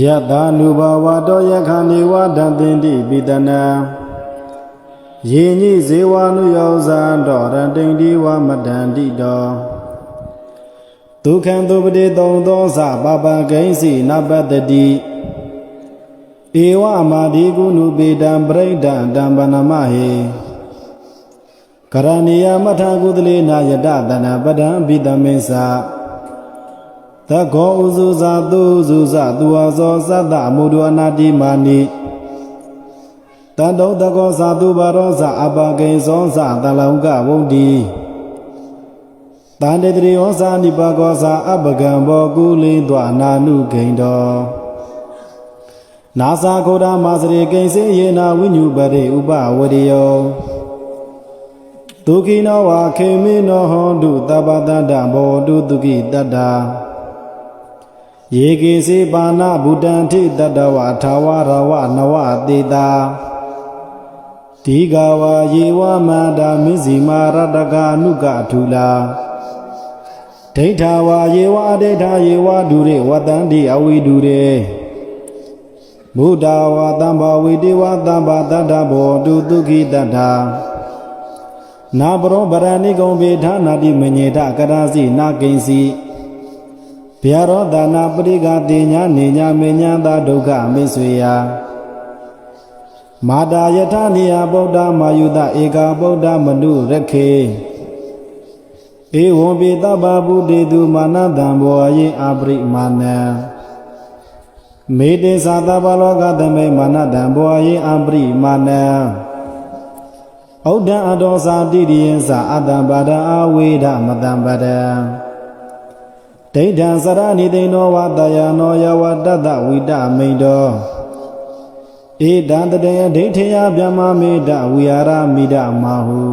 ယတာနုဘဝတောယခဏေဝဒံတင်တိပိတနံယေညိဇေဝနုယောဇာတောရတိန်ဒီဝမတန္တိတောဒုက္ခံသုပတိတုံသောသပပဂိဉ္စီနပတ္တိဧဝမာဒီကုနုပေတံပရိဒံတံပနမဟေကရဏီယမထကုသလေနာယတတနာပဒံပိတမေသ သကောဥဇုဇာသူဇုဇသူဝဇောသတ္တမုဒ္ဒအနာတိမာနိတန္တောတကောသာသူဘာရောဇအပကိဉ္စောဇတလောကဝုဒ္ဓီတန္တေတရိယောဇာနိပကောဇာအပကံဘောကုလိတွာနာနုဂိန္တောနာသာခိုဒာမာစရိကိဉ္စေယေနာဝိညုပရိဥပဝရိယောဒုခိနောဝါခေမိနောဟောတုတပ္ပတ္တဘောတုဒုခိတတ္တာ ယေကေစေပါဏဗုဒ္ဓံထိတတ္တဝထာဝရဝနဝတေတာဒီဃဝါယေဝမန္တာမစ္စီမာရတကာနုကထူလာဒိဋ္ဌာဝါယေဝအဒိဋ္ဌာယေဝဒုရေဝတန္တိအဝိဒုရေဘုဒ္ဓဝါတံဘာဝိတေဝတံဘာတတ္တဘောတုတုခိတတ္ထာနာဘရောဗရဏိကုံဘေဌာနာတိမညေထကရာစီနာကိဉ္စီ ဗျာရောဒါနာပရိကတိညာနေညာမေညာသာဒုက္ခမိတ်ဆွေယမာတာယထနိယဗုဒ္ဓမာယုတဧကဗုဒ္ဓမနုရခေဧဝံပိတဗ္ဗဗုတေတုမာနတံဘောအယေအပရိမာနံမေတေသာတဗ္ဗလောကသမေမာနတံဘောအယေအပရိမာနံဩဒ္ဒအတောသာတိရိယံသာအတ္တပါဒအာဝေဒမတံပဒံ ဒိဋ္ဌံစရဏိသိဏောဝတယနောယဝတတ္တဝိတမိန်တောဧတံတတေယဒိဋ္ဌိယဗျမမေတဝိဟာရမိဒမာဟု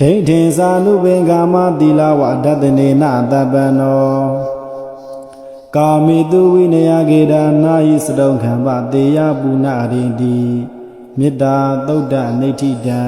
ဒိဋ္ဌိသာနုပင်ကာမတိလဝဒတနေနတပ္ပနောကာမိတုဝိနယကေဒနာဟိစတုံခံပတေယပုဏ္ဏရိတိမေတ္တာသုဒ္ဓနိဋ္ဌိတံ